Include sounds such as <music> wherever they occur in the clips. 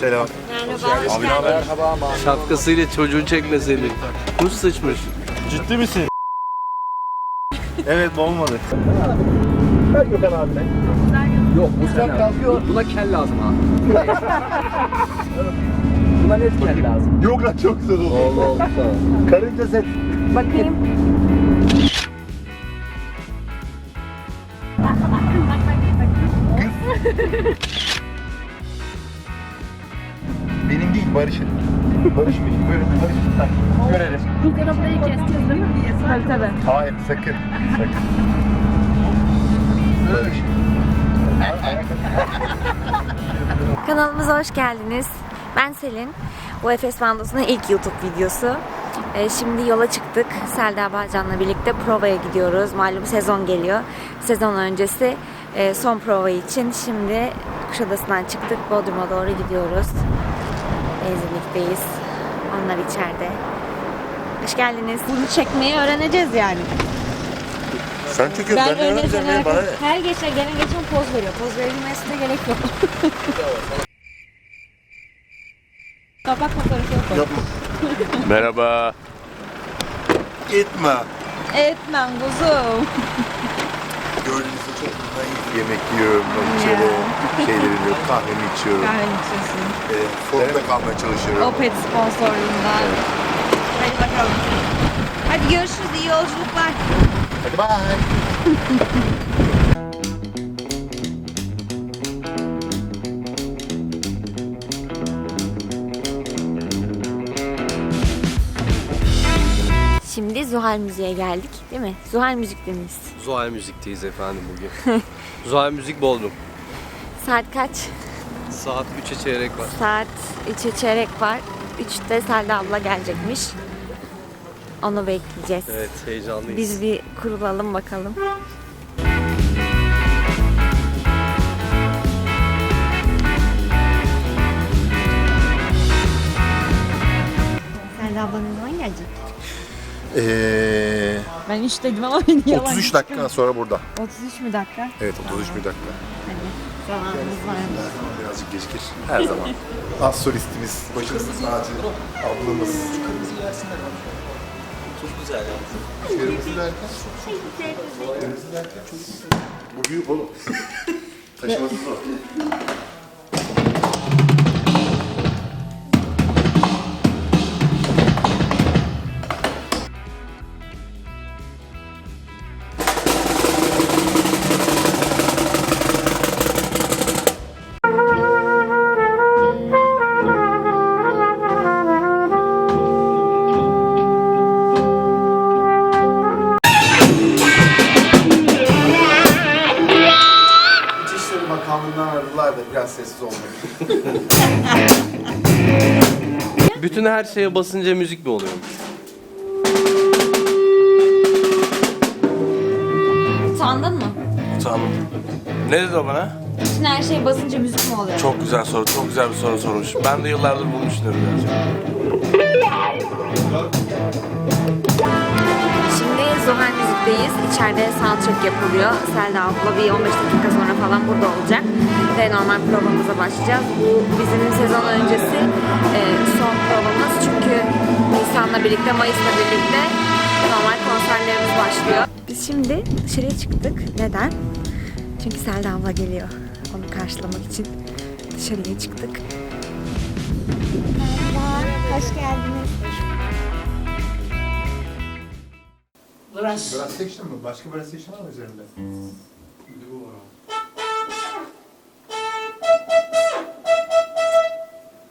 selam. Merhaba, geldin. Şapkasıyla çocuğun çekmeseydi. Kuş sıçmış. Ciddi misin? evet olmadı. Ver Gökhan abine. Yok bu sene. kalkıyor. Buna kel lazım ha. Buna net kel lazım. Yok lan çok güzel oldu. Oldu oldu. Karınca set. Bakayım. Benim Barış benim. Böyle Barış. Bak, Görelim. Fotoğrafları keseceğiz değil mi? Tabii tabii. Hayır sakın. Sakın. Barış. Kanalımıza hoş geldiniz. Ben Selin. Bu Efes Bandosu'nun ilk YouTube videosu. Ee, şimdi yola çıktık. Selda Bağcan'la birlikte provaya gidiyoruz. Malum sezon geliyor. Sezon öncesi e, son prova için şimdi Kuşadası'ndan çıktık. Bodrum'a doğru gidiyoruz. Benzinlikteyiz. Onlar içeride. Hoş geldiniz. Bunu çekmeyi öğreneceğiz yani. Sen çekiyorsun. Ben, Ben öyle öğreneceğim. Bana? Her geçen gelen geçen poz veriyor. Poz verilmesine gerek yok. <laughs> Kapak fotoğrafı yapalım. Yapma. Merhaba. Gitme. Etmem kuzum. Gördüğünüz gibi çok yemek yiyorum. İçeri şeyleri yok. Kahvemi içiyorum. Kahve içiyorsun. E, formda kalmaya çalışıyorum. Opet sponsorluğundan. Hadi bakalım. Hadi görüşürüz. İyi yolculuklar. Hadi bye. <laughs> Şimdi Zuhal Müziğe geldik değil mi? Zuhal Müzik'te miyiz? Zuhal Müzik'teyiz efendim bugün. <laughs> Zuhal Müzik Bodrum. Saat kaç? Saat 3'e çeyrek var. Saat 3'e çeyrek var. 3'te Selda abla gelecekmiş. Onu bekleyeceğiz. Evet heyecanlıyız. Biz bir kurulalım bakalım. Selda abla ne zaman gelecek? Eee Ben 3 dedim ama <laughs> beni yalan 33 dakika sonra burada. 33 mü dakika? Evet 33 bir dakika. Zamanımız var. Birazcık gecikir. Her zaman. <laughs> Az solistimiz, başımızın tacı, ablamız. Çok güzel ya. Kırmızı derken? Kırmızı derken çok Bu büyük oğlum. <laughs> Taşıması zor. <laughs> Bütün her şeye basınca müzik mi oluyor? Utandın mı? Tamam. Ne dedi o bana? Bütün her şey basınca müzik mi oluyor? Çok güzel soru, çok güzel bir soru sormuş. Ben de yıllardır bunu düşünüyorum gerçekten. Zuhal Müzik'teyiz. İçeride soundcheck yapılıyor. Selda abla bir 15 dakika sonra falan burada olacak. Ve normal provamıza başlayacağız. Bu bizim sezon öncesi e, son provamız. Çünkü Nisan'la birlikte, Mayıs'la birlikte normal konserlerimiz başlıyor. Biz şimdi dışarıya çıktık. Neden? Çünkü Selda abla geliyor. Onu karşılamak için dışarıya çıktık. Merhaba, hoş geldiniz. Brass section mı? Başka brass section var mı üzerinde?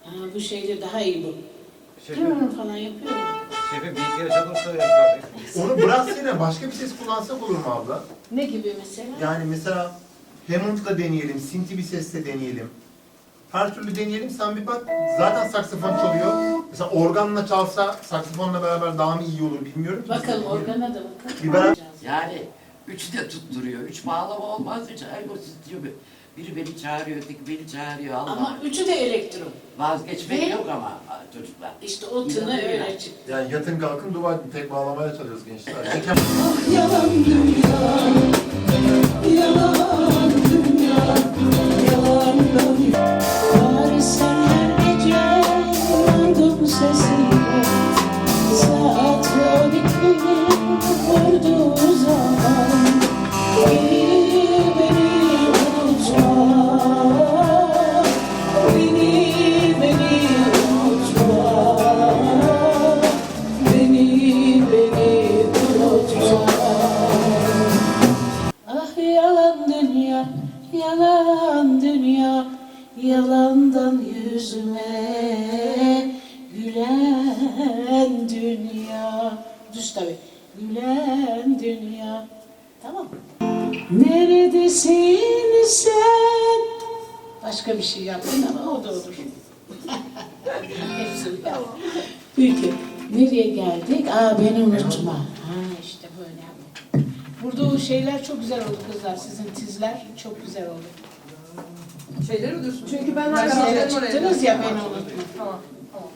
Ha, bu şeyde daha iyi bu. Tırırır falan yapıyor. Onu brass yerine başka bir ses kullansak olur mu abla? Ne gibi mesela? Yani mesela Hammond'la deneyelim, Sinti bir sesle deneyelim. Her türlü deneyelim. Sen bir bak. Zaten saksafon çalıyor. Mesela organla çalsa saksafonla beraber daha mı iyi olur bilmiyorum. ki. Bakalım organa da bakalım. Bir beraber- Yani üçü de tutturuyor. Üç bağlama olmaz. Üç ayrı tutuyor. Biri beni çağırıyor, öteki beni çağırıyor. Allah. Ama üçü de elektro. Vazgeçmek Ve- yok ama çocuklar. İşte o tını İnanıyor. öyle çıktı. Yani yatın kalkın edin. Tek bağlamaya çalıyoruz gençler. Ağlarından Paris'ten her gece Uyandım sesi. Bari senler gülen dünya. Tamam? Neredesin sen? Başka bir şey yaptın ama o da olur. <laughs> Hepsi uyar. Peki, nereye geldik? Aa beni unutma. Ha işte böyle. Burada o şeyler çok güzel oldu kızlar. Sizin tizler çok güzel oldu. Şeyleri mi diyorsun? Çünkü ben zaman oraya çıktınız ya beni unutma. Tamam, tamam.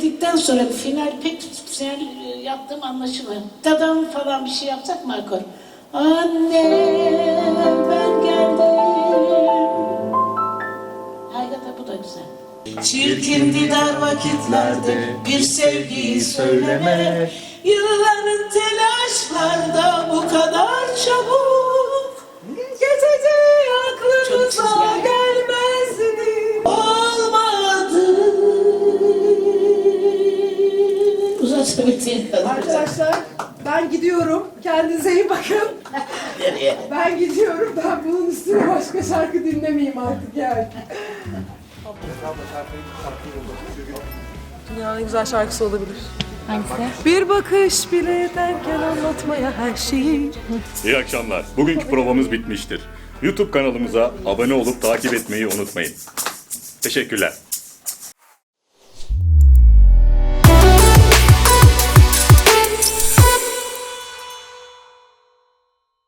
Dedikten sonra final pek final e, yaptığım anlaşılmıyor. Dadam falan bir şey yapsak mı Akor? Anne ben geldim Hakikaten bu da güzel. Çirkindi dar vakitlerde bir sevgiyi söyleme Yılların telaşlarda bu kadar çabuk Arkadaşlar ben gidiyorum. Kendinize iyi bakın. Nereye? Ben gidiyorum. Ben bunun üstüne başka şarkı dinlemeyeyim artık yani. Dünyanın en güzel şarkısı olabilir. Hangisi? Bir bakış bile yeterken anlatmaya her şeyi. İyi akşamlar. Bugünkü provamız bitmiştir. YouTube kanalımıza abone olup takip etmeyi unutmayın. Teşekkürler.